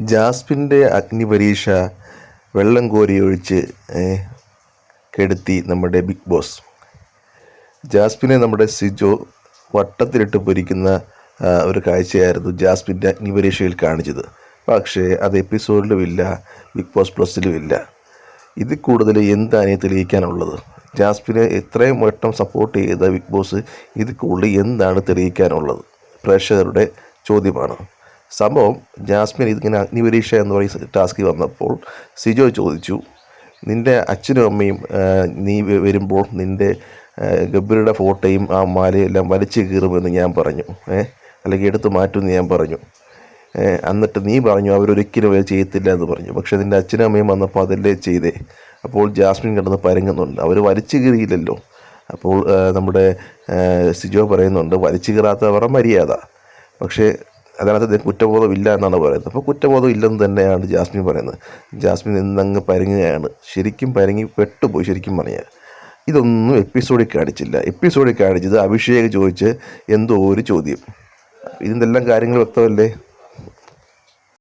ജാസ്മിന്റെ അഗ്നിപരീക്ഷ വെള്ളം കോരി ഒഴിച്ച് കെടുത്തി നമ്മുടെ ബിഗ് ബോസ്. ജാസ്പിനെ നമ്മുടെ സിജോ വട്ടത്തിലിട്ട് പൊരിക്കുന്ന ഒരു കാഴ്ചയായിരുന്നു ജാസ്പിന്റെ അഗ്നിപരീക്ഷയിൽ കാണിച്ചത്. പക്ഷേ അത് എപ്പിസോഡിലുമില്ല ബിഗ് ബോസ് പ്ലസിലുമില്ല ഇതിൽ കൂടുതൽ എന്താണ് തെളിയിക്കാനുള്ളത്? ജാസ്പിനെ എത്രയും വട്ടം സപ്പോർട്ട് ചെയ്ത ബിഗ് ബോസ് ഇതിൽ കൂടുതൽ എന്താണ് തെളിയിക്കാനുള്ളത്? പ്രേക്ഷകരുടെ ചോദ്യമാണ്. സംഭവം ജാസ്മിൻ ഇതിങ്ങനെ അഗ്നിപരീക്ഷ എന്ന് പറയുന്ന ടാസ്ക് വന്നപ്പോൾ സിജോ ചോദിച്ചു നിന്റെ അച്ഛനും അമ്മയും നീ വരുമ്പോൾ നിന്റെ ഗബ്ബറുടെ ഫോട്ടോയും ആ മാലയും എല്ലാം വലിച്ചു കീറുമെന്ന് ഞാൻ പറഞ്ഞു. ഏ? അല്ലെങ്കിൽ എടുത്തു മാറ്റുമെന്ന് ഞാൻ പറഞ്ഞു. എന്നിട്ട് നീ പറഞ്ഞു അവരൊരിക്കലും അത് ചെയ്യത്തില്ല എന്ന് പറഞ്ഞു. പക്ഷേ നിന്റെ അച്ഛനും അമ്മയും വന്നപ്പോൾ അതല്ലേ ചെയ്തേ. അപ്പോൾ ജാസ്മിൻ കിടന്ന് പരങ്ങുന്നുണ്ട്. അവർ വലിച്ചു കീറിയില്ലല്ലോ. അപ്പോൾ നമ്മുടെ സിജോ പറയുന്നുണ്ട് വലിച്ചു കീറാത്തവരുടെ മര്യാദ. പക്ഷേ അതിനകത്ത് കുറ്റബോധമില്ല എന്നാണ് പറയുന്നത്. അപ്പോൾ കുറ്റബോധം ഇല്ലെന്ന് തന്നെയാണ് ജാസ്മിൻ പറയുന്നത്. ജാസ്മിൻ ഇന്നങ്ങ് പരങ്ങുകയാണ്. ശരിക്കും പരങ്ങി പെട്ടുപോയി ശരിക്കും പറഞ്ഞാൽ. ഇതൊന്നും എപ്പിസോഡിൽ കാണിച്ചില്ല. എപ്പിസോഡിൽ കാണിച്ചത് അഭിഷേക് ചോദിച്ച് എന്തോ ഒരു ചോദ്യം. ഇതിന്റെ എല്ലാം കാര്യങ്ങൾ വ്യക്തമല്ലേ?